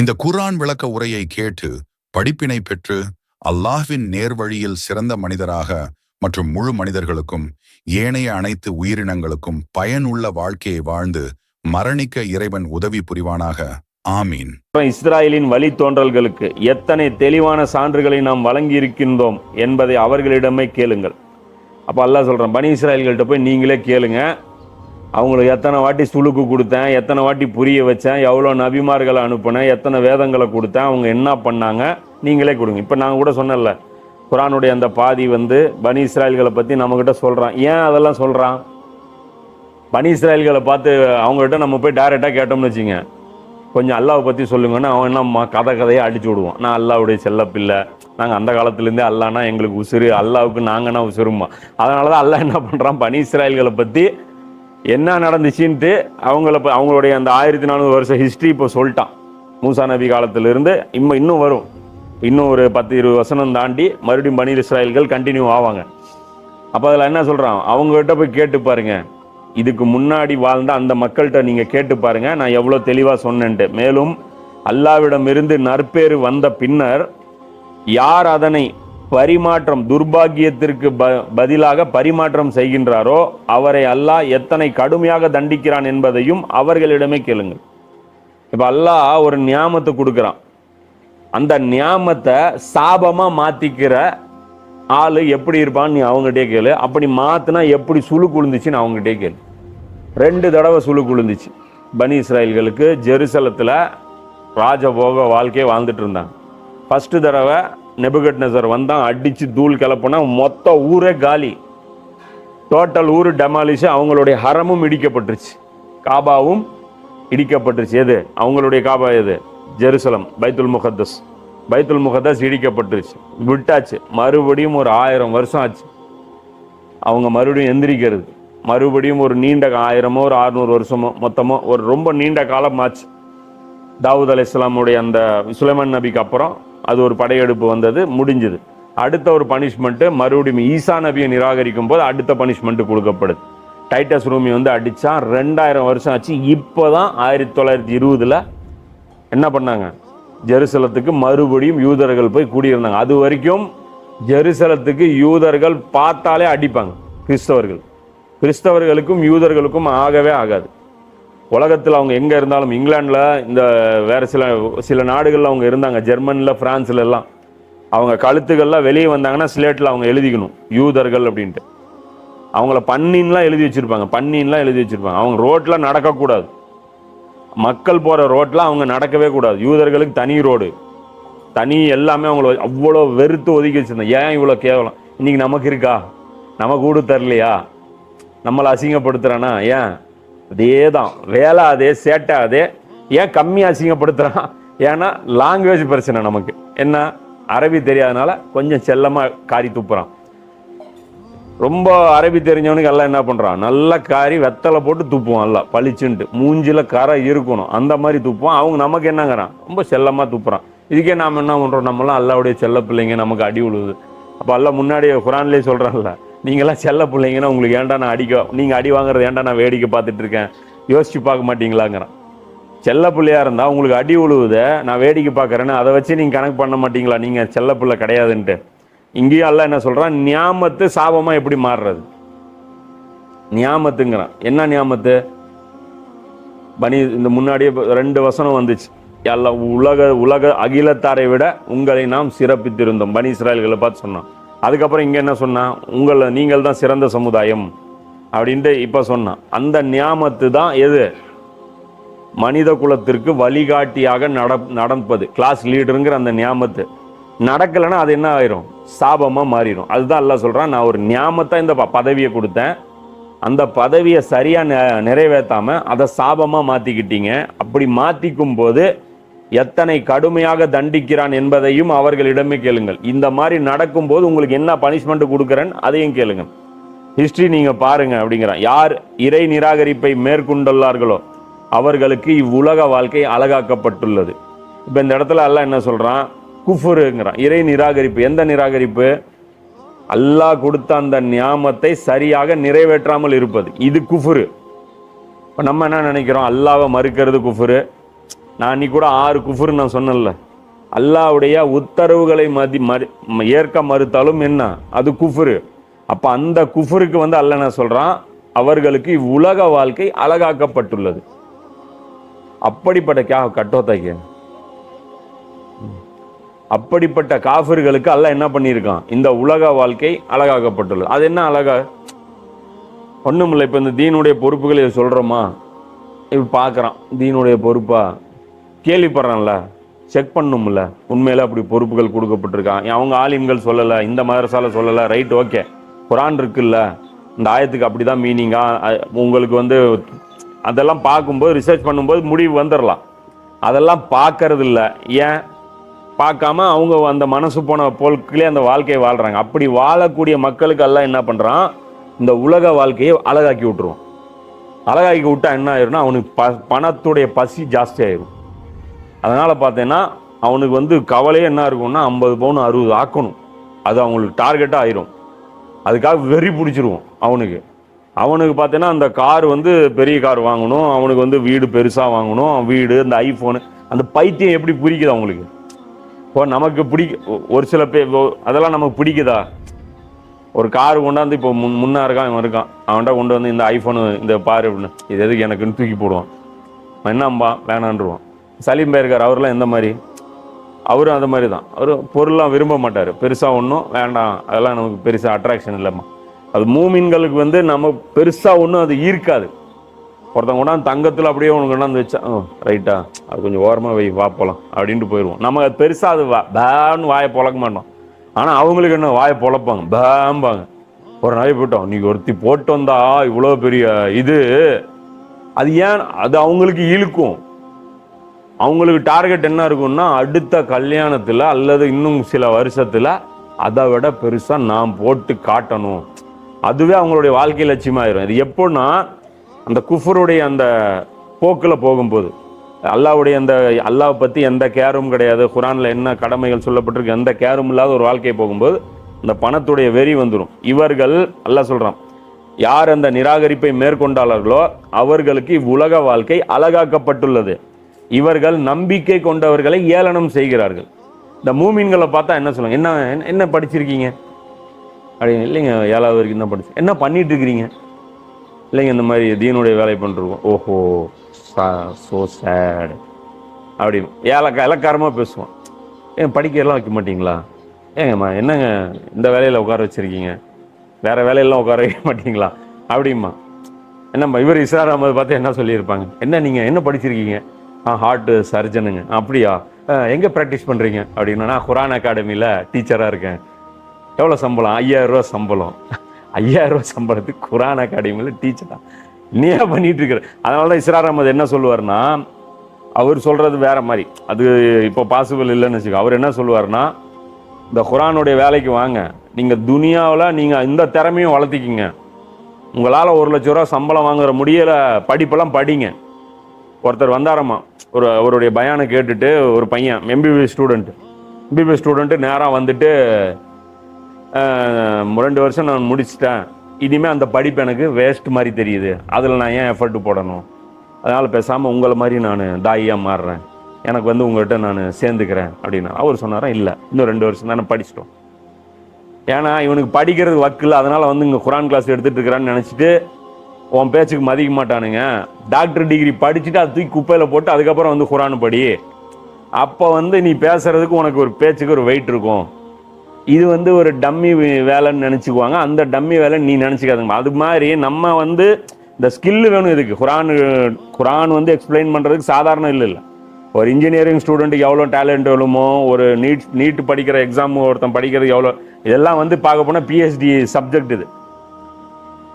இந்த குர்ஆன் விளக்க உரையை கேட்டு படிப்பினை பெற்று அல்லாஹ்வின் நேர்வழியில் சிறந்த மனிதராக மற்றும் முழு மனிதர்களுக்கும் ஏனைய அனைத்து உயிரினங்களுக்கும் பயனுள்ள வாழ்க்கையை வாழ்ந்து மரணிக்க இறைவன் உதவி புரிவானாக. ஆமீன். இஸ்ராயலின் வழித்தோன்றல்களுக்கு எத்தனை தெளிவான சான்றுகளை நாம் வழங்கி இருக்கின்றோம் என்பதை அவர்களிடமே கேளுங்கள். அப்போ அல்லாஹ் சொல்கிறேன் பனி இஸ்ராயல்கள்ட்ட போய் நீங்களே கேளுங்க. அவங்களுக்கு எத்தனை வாட்டி சுழுக்கு கொடுத்தேன் எத்தனை வாட்டி புரிய வச்சேன் எவ்வளோ நபிமார்களை அனுப்புனேன் எத்தனை வேதங்களை கொடுத்தேன் அவங்க என்ன பண்ணாங்க நீங்களே கொடுங்க. இப்போ நாங்கள் கூட சொன்னல குரானுடைய அந்த பாதி வந்து பனி இஸ்ராயல்களை பற்றி நம்மக்கிட்ட சொல்கிறான் ஏன் அதெல்லாம் சொல்கிறான் பனி இஸ்ராயல்களை பார்த்து அவங்ககிட்ட நம்ம போய் டைரெக்டாக கேட்டோம்னு வச்சுங்க. கொஞ்சம் அல்லாவை பற்றி சொல்லுங்கன்னா அவன் என்ன கதை கதையை அடிச்சு விடுவான். நான் அல்லாவுடைய செல்லப்பில்லை நாங்கள் அந்த காலத்துலேருந்தே அல்லானா எங்களுக்கு உசுறு அல்லாவுக்கு நாங்கன்னா உசுருமா அதனால தான் அல்லாஹ் என்ன பண்ணுறான் பனி இஸ்ராயல்களை பற்றி என்ன நடந்துச்சுன்ட்டு அவங்கள இப்போ அவங்களுடைய அந்த ஆயிரத்தி நானூறு வருஷம் ஹிஸ்ட்ரி இப்போ சொல்லிட்டான். மூசா நபி காலத்திலிருந்து இம்ம இன்னும் வரும். இன்னும் ஒரு பத்து இருபது வசனம் தாண்டி மறுபடியும் பனி இஸ்ராயல்கள் கண்டினியூ ஆவாங்க. அப்போ அதில் என்ன சொல்கிறான் அவங்ககிட்ட போய் கேட்டு பாருங்க. இதுக்கு முன்னாடி வாழ்ந்த அந்த மக்கள்கிட்ட நீங்கள் கேட்டு பாருங்க. நான் எவ்வளோ தெளிவாக சொன்னேன்ட்டு. மேலும் அல்லாவிடமிருந்து நற்பேறு வந்த பின்னர் யார் அதனை பரிமாற்றம் துர்பாக்கியத்திற்கு ப பதிலாக பரிமாற்றம் செய்கின்றாரோ அவரை அல்லாஹ் எத்தனை கடுமையாக தண்டிக்கிறான் என்பதையும் அவர்களிடமே கேளுங்கள். இப்போ அல்லாஹ் ஒரு நியாமத்தை கொடுக்குறான். அந்த நியாமத்தை சாபமாக மாற்றிக்கிற ஆள் எப்படி இருப்பான்னு நீ அவங்ககிட்டயே கேளு. அப்படி மாற்றினா எப்படி சுழு குழுந்துச்சுன்னு அவங்ககிட்டயே கேளு. ரெண்டு தடவை சுழு குழுந்துச்சு பனி இஸ்ராயல்களுக்கு ஜெருசலத்தில் ராஜபோக வாழ்க்கையை வாழ்ந்துட்டு இருந்தாங்க. ஃபஸ்ட்டு தடவை நெபுகட் நசர் வந்தான் அடித்து தூள் கிளப்புனா மொத்த ஊரே காலி. டோட்டல் ஊர் டெமாலிஷ் அவங்களுடைய ஹரமும் இடிக்கப்பட்டுருச்சு. காபாவும் இடிக்கப்பட்டுருச்சு. எது? அவங்களுடைய காபா எது? ஜெருசலம் பைத்துல் முகத்தஸ். பைத்துல் முகத்தஸ் இடிக்கப்பட்டுருச்சு. விட்டாச்சு. மறுபடியும் ஒரு ஆயிரம் வருஷம் ஆச்சு. அவங்க மறுபடியும் எந்திரிக்கிறது. மறுபடியும் ஒரு நீண்ட ஆயிரமோ ஒரு அறுநூறு வருஷமோ மொத்தமோ ஒரு ரொம்ப நீண்ட காலம் ஆச்சு தாவூத் அலி இஸ்லாமுடைய அந்த சுலைமான் நபிக்கு அப்புறம் அது ஒரு படையெடுப்பு வந்தது முடிஞ்சது. அடுத்த ஒரு பனிஷ்மெண்ட்டு மறுபடியும் ஈசா நபியை நிராகரிக்கும் போது அடுத்த பனிஷ்மெண்ட்டு கொடுக்கப்படுது. டைட்டஸ் ரூமி வந்து அடித்தா ரெண்டாயிரம் வருஷம் ஆச்சு. இப்போ தான் ஆயிரத்தி தொள்ளாயிரத்தி இருபதில் என்ன பண்ணாங்க? ஜெருசலத்துக்கு மறுபடியும் யூதர்கள் போய் கூடியிருந்தாங்க. அது வரைக்கும் ஜெருசலத்துக்கு யூதர்கள் பார்த்தாலே அடிப்பாங்க. கிறிஸ்தவர்கள். கிறிஸ்தவர்களுக்கும் யூதர்களுக்கும் ஆகவே ஆகாது. உலகத்தில் அவங்க எங்கே இருந்தாலும் இங்கிலாண்டில் இந்த வேறு சில சில நாடுகளில் அவங்க இருந்தாங்க. ஜெர்மனில் ஃப்ரான்ஸில் எல்லாம். அவங்க கழுத்துக்கள்லாம் வெளியே வந்தாங்கன்னா ஸ்லேட்டில் அவங்க எழுதிக்கணும். யூதர்கள் அப்படின்ட்டு. அவங்கள பன்னின்லாம் எழுதி வச்சுருப்பாங்க. பன்னின்லாம் எழுதி வச்சுருப்பாங்க. அவங்க ரோட்டில் நடக்கக்கூடாது. மக்கள் போகிற ரோட்டில் அவங்க நடக்கவே கூடாது. யூதர்களுக்கு தனி ரோடு. தனி எல்லாமே அவங்கள அவ்வளோ வெறுத்து ஒதுக்கி வச்சிருந்தேன் ஏன் இவ்வளோ கேவலம்? இன்றைக்கி நமக்கு இருக்கா? நமக்கு கூடு தரலையா? நம்மளை அசிங்கப்படுத்துகிறானா ஏன்? அதே தான் வேலை அதே சேட்டை அதே ஏன் கம்மி அசிங்கப்படுத்துகிறான் ஏன்னா லாங்குவேஜ் பிரச்சனை நமக்கு. என்ன? அரபி தெரியாதனால கொஞ்சம் செல்லமாக காரி துப்புறான். ரொம்ப அரபி தெரிஞ்சவனுக்கு எல்லாம் என்ன பண்ணுறான் நல்ல காரி வெத்தலை போட்டு துப்புவான் எல்லாம் பளிச்சுன்ட்டு. மூஞ்சில் கரை இருக்கணும். அந்த மாதிரி துப்புவான். அவங்க நமக்கு என்னங்கிறான்? ரொம்ப செல்லமாக துப்புறான். இதுக்கே நாம் என்ன பண்ணுறோம் நம்மலாம் அல்லாவுடைய செல்ல பிள்ளைங்க நமக்கு அடி விழுது அப்போ அல்ல முன்னாடியே குரான்லேயே சொல்கிறான்ல நீங்களாம் செல்ல பிள்ளைங்கன்னா உங்களுக்கு ஏன்டா நான் அடிக்க நீங்கள் அடி வாங்குறது ஏன்டா நான் வேடிக்கை பார்த்துட்டு இருக்கேன்? யோசிச்சு பார்க்க மாட்டீங்களாங்கிறான். செல்ல பிள்ளையாக இருந்தால் உங்களுக்கு அடி உழுவுத நான் வேடிக்கை பார்க்குறேன்னு அதை வச்சு நீங்கள் கணக்கு பண்ண மாட்டீங்களா? நீங்கள் செல்ல பிள்ளை கிடையாதுன்ட்டு. இங்கேயும் எல்லாம் என்ன சொல்கிறான் நியாமத்து சாபமாக எப்படி மாறுறது? நியாமத்துங்கிறான். என்ன நியாமத்து? பனி இந்த முன்னாடியே ரெண்டு வசனம் வந்துச்சு. எல்லாம் உலக உலக அகிலத்தாரை விட உங்களை நாம் சிறப்பித்திருந்தோம். பனி இஸ்ராயல்களை பார்த்து சொன்னோம் அதுக்கப்புறம் இங்கே என்ன சொன்னான் உங்களை நீங்கள் தான் சிறந்த சமுதாயம் அப்படின்ட்டு இப்போ சொன்னான் அந்த நியாமத்து தான் எது? மனித குலத்திற்கு வழிகாட்டியாக நட நடப்பது. கிளாஸ் லீடருங்கிற அந்த நியாமத்து நடக்கலைன்னா அது என்ன ஆயிரும்? சாபமாக மாறிடும் அதுதான் எல்லாம் சொல்கிறான் நான் ஒரு நியாமத்தை இந்த ப- பதவியை கொடுத்தேன். அந்த பதவியை சரியாக நெ- அதை சாபமாக மாற்றிக்கிட்டீங்க அப்படி மாற்றிக்கும் போது எத்தனை கடுமையாக தண்டிக்கிறான் என்பதையும் அவர்களிடமே கேளுங்கள். இந்த மாதிரி நடக்கும்போது உங்களுக்கு என்ன பனிஷ்மெண்ட் கொடுக்குறேன் அதையும் கேளுங்க ஹிஸ்டரி நீங்கள் பாருங்க அப்படிங்கிறான். யார் இறை நிராகரிப்பை மேற்கொண்டுள்ளார்களோ அவர்களுக்கு இவ்வுலக வாழ்க்கை அழகாக்கப்பட்டுள்ளது. இப்போ இந்த இடத்துல அல்லாஹ் என்ன சொல்கிறான் குஃபுருங்கிறான். இறை நிராகரிப்பு. எந்த நிராகரிப்பு? அல்லாஹ் கொடுத்த அந்த நியாமத்தை சரியாக நிறைவேற்றாமல் இருப்பது. இது குஃபுரு. இப்போ நம்ம என்ன நினைக்கிறோம்? அல்லாவை மறுக்கிறது குஃபுரு. நான் அன்னைக்கு கூட ஆறு குஃபுர் நான் சொன்னேன்ல. அல்லாவுடைய உத்தரவுகளை மதி மறு ஏற்க மறுத்தாலும் என்ன? அது குஃபுரு. அப்போ அந்த குஃபுருக்கு வந்து அல்ல என்ன சொல்கிறான் அவர்களுக்கு இவ்வுலக வாழ்க்கை அழகாக்கப்பட்டுள்ளது. அப்படிப்பட்ட கே கட்டோத்தைக்கு. அப்படிப்பட்ட காஃபிர்களுக்கு அல்ல என்ன பண்ணியிருக்கான்? இந்த உலக வாழ்க்கை அழகாக்கப்பட்டுள்ளது. அது என்ன அழகா? ஒன்றும் இல்லை இப்போ இந்த தீனுடைய பொறுப்புகளை சொல்கிறோமா இப்போ பார்க்குறான் தீனுடைய பொறுப்பா? கேள்விப்படுறான்ல. செக் பண்ணும்ல. உண்மையில அப்படி பொறுப்புகள் கொடுக்கப்பட்டிருக்கான் அவங்க ஆலிம்கள் சொல்லலை இந்த மதரசால சொல்லலை. ரைட் ஓகே குரான் இருக்குல்ல. இந்த ஆயத்துக்கு அப்படிதான் மீனிங்கா உங்களுக்கு வந்து அதெல்லாம் பார்க்கும்போது ரிசர்ச் பண்ணும்போது முடிவு வந்துடலாம் அதெல்லாம் பார்க்கறது இல்லை ஏன்? பார்க்காம அவங்க அந்த மனசு போன போல்களே அந்த வாழ்க்கையை வாழ்கிறாங்க அப்படி வாழக்கூடிய மக்களுக்கு எல்லாம் என்ன பண்ணுறான் இந்த உலக வாழ்க்கையை அழகாக்கி விட்டுருவான். அழகாக்கி விட்டா என்ன ஆயிரும்னா அவனுக்கு ப பணத்துடைய பசி ஜாஸ்தி ஆயிரும். அதனால் பார்த்தீங்கன்னா அவனுக்கு வந்து கவலையே என்ன இருக்கும்னா ஐம்பது பவுன் அறுபது ஆக்கணும். அது அவங்களுக்கு டார்கெட்டாக ஆயிரும். அதுக்காக வெறி பிடிச்சிருவோம் அவனுக்கு. அவனுக்கு பார்த்தீங்கன்னா அந்த கார் வந்து பெரிய கார் வாங்கணும். அவனுக்கு வந்து வீடு பெருசாக வாங்கணும். வீடு இந்த ஐஃபோனு அந்த பைத்தியம் எப்படி பிடிக்குது அவங்களுக்கு? இப்போ நமக்கு பிடிக்க ஒரு சில பேர் அதெல்லாம் நமக்கு பிடிக்குதா? ஒரு கார் கொண்டாந்து இப்போ முன் முன்னா இருக்கான் இவன் இருக்கான். அவன்கிட்ட கொண்டு வந்து இந்த ஐஃபோனு இந்த பாரு அப்படின்னு. இது எதுக்கு எனக்குன்னு தூக்கி போடுவான். என்னம்பா வேணான்றுவான். சலீம் பை அவர்லாம் எந்த மாதிரி? அவரும் அந்த மாதிரி தான். அவர் பொருள்லாம் விரும்ப மாட்டார். பெருசாக ஒன்றும் வேண்டாம். அதெல்லாம் நமக்கு பெருசாக அட்ராக்ஷன் இல்லைம்மா. அது மூமின்களுக்கு வந்து நம்ம பெருசாக ஒன்றும் அது ஈர்க்காது. ஒருத்தவங்க கொண்டாந்து தங்கத்தில் அப்படியே உனக்கு கொண்டாந்து வச்சா ரைட்டா அது கொஞ்சம் ஓரமாக வை வா போகலாம் அப்படின்ட்டு போயிடுவோம் நம்ம அது பெருசாக அது வா பேன்னு வாயை பொழக்க மாட்டோம். ஆனால் அவங்களுக்கு என்ன வாயை பொழப்பாங்க. பேம்பாங்க. ஒரு நாய் போயிட்டோம் நீ ஒருத்தி போட்டு வந்தா இவ்வளோ பெரிய இது. அது ஏன் அது அவங்களுக்கு இழுக்கும். அவங்களுக்கு டார்கெட் என்ன இருக்கும்னா அடுத்த கல்யாணத்தில் அல்லது இன்னும் சில வருஷத்தில் அதை விட பெருசாக நான் போட்டு காட்டணும். அதுவே அவங்களுடைய வாழ்க்கை லட்சியமாயிரும் இது எப்போன்னா அந்த குஃபருடைய அந்த போக்கில் போகும்போது அல்லாவுடைய அந்த அல்லாவை பற்றி எந்த கேரும் கிடையாது. குரானில் என்ன கடமைகள் சொல்லப்பட்டிருக்கு எந்த கேரும் இல்லாத ஒரு வாழ்க்கை போகும்போது இந்த பணத்துடைய வெறி வந்துடும் இவர்கள் அல்லாஹ் சொல்கிறான் யார் அந்த நிராகரிப்பை மேற்கொண்டாளர்களோ அவர்களுக்கு இவ்வுலக வாழ்க்கை அழகாக்கப்பட்டுள்ளது. இவர்கள் நம்பிக்கை கொண்டவர்களை ஏளனம் செய்கிறார்கள். இந்த மூமீன்களை பார்த்தா என்ன சொல்லுவாங்க? என்ன என்ன- என்ன படிச்சிருக்கீங்க? அப்படின்னு இல்லைங்க ஏழாவது வரைக்கும் தான் படிச்சு என்ன பண்ணிட்டு இருக்கிறீங்க? இல்லைங்க இந்த மாதிரி தீனுடைய வேலை பண்ணிருக்கோம். ஓஹோ சோ சேட் அப்படின்னு ஏலக்கா இலக்காரமாக பேசுவோம். ஏன் படிக்கிறலாம் வைக்க மாட்டிங்களா? ஏங்கம்மா என்னங்க இந்த வேலையில் உட்கார வச்சுருக்கீங்க? வேறு வேலையெல்லாம் உட்கார வைக்க மாட்டிங்களா? அப்படிம்மா. என்னம்மா இவர் இஸ்ரார் அகமது பார்த்து என்ன சொல்லியிருப்பாங்க? என்ன நீங்கள் என்ன படிச்சிருக்கீங்க? ஆ சர்ஜனுங்க அப்படியா? எங்கே ப்ராக்டிஸ் பண்ணுறீங்க அப்படின்னா நான் குரான் அகாடமியில் டீச்சராக இருக்கேன். எவ்வளோ சம்பளம்? ஐயாயிரம் ரூபா சம்பளம். ஐயாயிரரூவா சம்பளத்துக்கு குரான் அகாடமியில் டீச்சராக நீயே பண்ணிகிட்டு இருக்கிற? அதனால தான் இஸ்ரார் அகமது என்ன சொல்லுவார்னா அவர் சொல்கிறது வேற மாதிரி. அது இப்போ பாசிபிள் இல்லைன்னு வச்சுக்கோ. அவர் என்ன சொல்லுவார்னா இந்த குரானுடைய வேலைக்கு வாங்க. நீங்கள் துனியாவில் நீங்கள் இந்த திறமையும் வளர்த்திக்கிங்க. உங்களால் ஒரு லட்ச ரூபா சம்பளம் வாங்குற முடியல படிப்பெல்லாம் படிங்க. ஒருத்தர் வந்தாரம்மா ஒரு அவருடைய பயானை கேட்டுட்டு ஒரு பையன் எம்பிபி ஸ்டூடெண்ட் எம்பிபி ஸ்டூடெண்ட்டு நேராக வந்துட்டு ரெண்டு வருஷம் நான் முடிச்சிட்டேன். இனிமேல் அந்த படிப்பு எனக்கு வேஸ்ட் மாதிரி தெரியுது. அதில் நான் ஏன் எஃபர்ட் போடணும்? அதனால் பேசாமல் உங்களை மாதிரி நான் தாயியாக மாறுறேன். எனக்கு வந்து உங்கள்கிட்ட நான் சேர்ந்துக்கிறேன் அப்படின்னா. அவர் சொன்னாரா? இல்லை. இன்னும் ரெண்டு வருஷம் தானே படிச்சிட்டோம். ஏன்னா இவனுக்கு படிக்கிறது வக்கில்ல அதனால் வந்து இங்கே குரான் கிளாஸ் எடுத்துகிட்டு இருக்கிறான்னு நினச்சிட்டு உன் பேச்சுக்கு மதிக்க மாட்டானுங்க. டாக்டர் டிகிரி படிச்சுட்டு அதை தூக்கி குப்பையில் போட்டு அதுக்கப்புறம் வந்து குரான் படி. அப்போ வந்து நீ பேசுகிறதுக்கு உனக்கு ஒரு பேச்சுக்கு ஒரு வெயிட் இருக்கும். இது வந்து ஒரு டம்மி வேலைன்னு நினச்சிக்குவாங்க. அந்த டம்மி வேலை நீ நினச்சிக்காதுங்க. அது மாதிரி நம்ம வந்து இந்த ஸ்கில்லு வேணும் இதுக்கு. குரான் குரான் வந்து எக்ஸ்பிளைன் பண்ணுறதுக்கு சாதாரண இல்லை இல்லை. ஒரு இன்ஜினியரிங் ஸ்டூடெண்ட்டுக்கு எவ்வளோ டேலண்ட் வேணுமோ ஒரு நீட் நீட் படிக்கிற எக்ஸாம் ஒருத்தன் படிக்கிறது எவ்வளோ இதெல்லாம் வந்து பார்க்க போனால் பிஹெச்டி சப்ஜெக்ட் இது.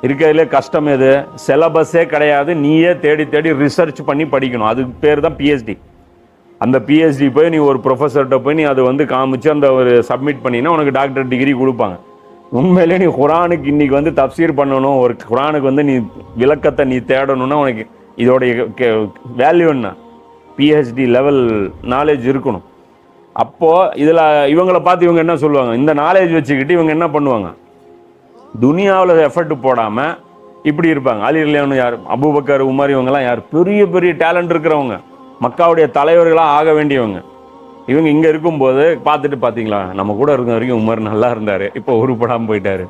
இருக்கிறதுலே கஷ்டம் எது? சிலபஸே கிடையாது. நீயே தேடி தேடி ரிசர்ச் பண்ணி படிக்கணும். அதுக்கு பேர் தான் பிஹெச்டி அந்த பிஹெச்டி போய் நீ ஒரு ப்ரொஃபஸர்கிட்ட போய் நீ அதை வந்து காமிச்சு அந்த ஒரு சப்மிட் பண்ணினா உனக்கு டாக்டர் டிகிரி கொடுப்பாங்க. உண்மையிலே நீ குரானுக்கு இன்றைக்கி வந்து தப்சீர் பண்ணணும். ஒரு குரானுக்கு வந்து நீ விளக்கத்தை நீ தேடணும்னா உனக்கு இதோடைய வேல்யூ என்ன? பிஹெச்டி லெவல் நாலேஜ் இருக்கணும். அப்போது இதில் இவங்களை பார்த்து இவங்க என்ன சொல்லுவாங்க? இந்த நாலேஜ் வச்சுக்கிட்டு இவங்க என்ன பண்ணுவாங்க? துனியாவில் எஃபர்ட் போடாமல் இப்படி இருப்பாங்க. அலி இல்லையானு யார்? அபூபக்கர் உமர் இவங்கெல்லாம் யார்? பெரிய பெரிய டேலண்ட் இருக்கிறவங்க. மக்காவுடைய தலைவர்களாக ஆக வேண்டியவங்க. இவங்க இங்கே இருக்கும்போது பார்த்துட்டு பார்த்தீங்களா நம்ம கூட இருக்க வரைக்கும் உமர் நல்லா இருந்தார். இப்போ உருப்படாமல் போயிட்டார்.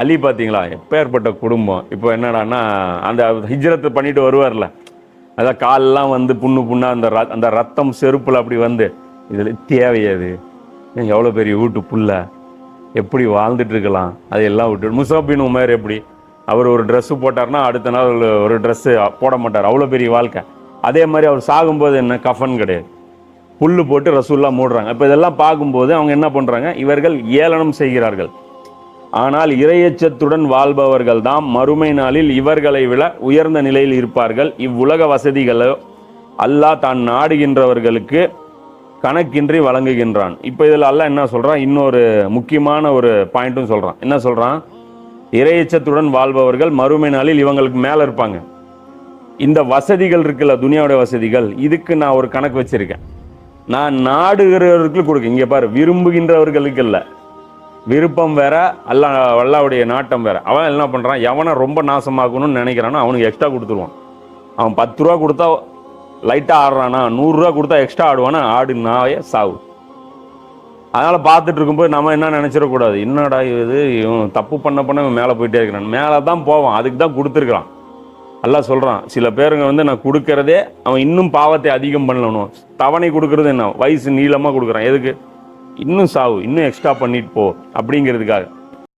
அலி பார்த்தீங்களா எப்பேற்பட்ட குடும்பம்? இப்போ என்னடான்னா அந்த ஹிஜ்ரத்தை பண்ணிட்டு வருவார்ல. அதான் காலெலாம் வந்து புண்ணு புண்ணாக அந்த அந்த ரத்தம் செருப்பில் அப்படி வந்து இதில் தேவையாது. எவ்வளோ பெரிய வீட்டு புள்ள. எப்படி வாழ்ந்துட்டுருக்கலாம்? அது அதையெல்லாம் விட்டு முசாபின் உமர் எப்படி? அவர் ஒரு ட்ரெஸ்ஸு போட்டார்னா அடுத்த நாள் ஒரு ட்ரெஸ்ஸு போட மாட்டார். அவ்வளோ பெரிய வாழ்க்கை. அதே மாதிரி அவர் சாகும்போது என்ன? கஃபன் கிடையாது. புல் போட்டு ரசூல்லா மூடுறாங்க. இப்போ இதெல்லாம் பார்க்கும்போது அவங்க என்ன பண்ணுறாங்க இவர்கள் ஏளனம் செய்கிறார்கள். ஆனால் இரையச்சத்துடன் வாழ்பவர்கள் தான் மறுமை நாளில் இவர்களை விட உயர்ந்த நிலையில் இருப்பார்கள். இவ்வுலக வசதிகளோ அல்லாஹ் தான் நாடுகின்றவர்களுக்கு கணக்கின்றி வழங்குகின்றான். இப்போ இதில் அல்ல என்ன சொல்கிறான் இன்னொரு முக்கியமான ஒரு பாயிண்ட்டும் சொல்கிறான் என்ன சொல்கிறான் இறையச்சத்துடன் வாழ்பவர்கள் மறுமை நாளில் இவங்களுக்கு மேலே இருப்பாங்க. இந்த வசதிகள் இருக்குல்ல துனியாவுடைய வசதிகள் இதுக்கு நான் ஒரு கணக்கு வச்சுருக்கேன். நான் நாடுகிறவர்களுக்கு கொடுக்க இங்கே பாரு விரும்புகின்றவர்களுக்கு இல்லை. விருப்பம் வேற அல்லா அல்லாவுடைய நாட்டம் வேற. அவன் என்ன பண்ணுறான் எவனை ரொம்ப நாசமாக்கணும்னு நினைக்கிறானோ அவனுக்கு எக்ஸ்ட்ரா கொடுத்துருவான். அவன் பத்து ரூபா கொடுத்தா லைட்டாக ஆடுறானா நூறுரூவா கொடுத்தா எக்ஸ்ட்ரா ஆடுவானா? ஆடு நாயே சாவு. அதனால் பார்த்துட்டு இருக்கும்போது நம்ம என்ன நினச்சிடக்கூடாது? என்னடா இது? இவன் தப்பு பண்ண பண்ண இவன் மேலே போயிட்டே இருக்கிறான். மேலே தான் போவான். அதுக்கு தான் கொடுத்துருக்குறான். எல்லாம் சொல்கிறான் சில பேருங்க வந்து நான் கொடுக்கறதே அவன் இன்னும் பாவத்தை அதிகம் பண்ணணும். தவணை கொடுக்கறது என்ன? வயசு நீளமாக கொடுக்குறான். எதுக்கு? இன்னும் சாவு. இன்னும் எக்ஸ்ட்ரா பண்ணிட்டு போ. அப்படிங்கிறதுக்காக.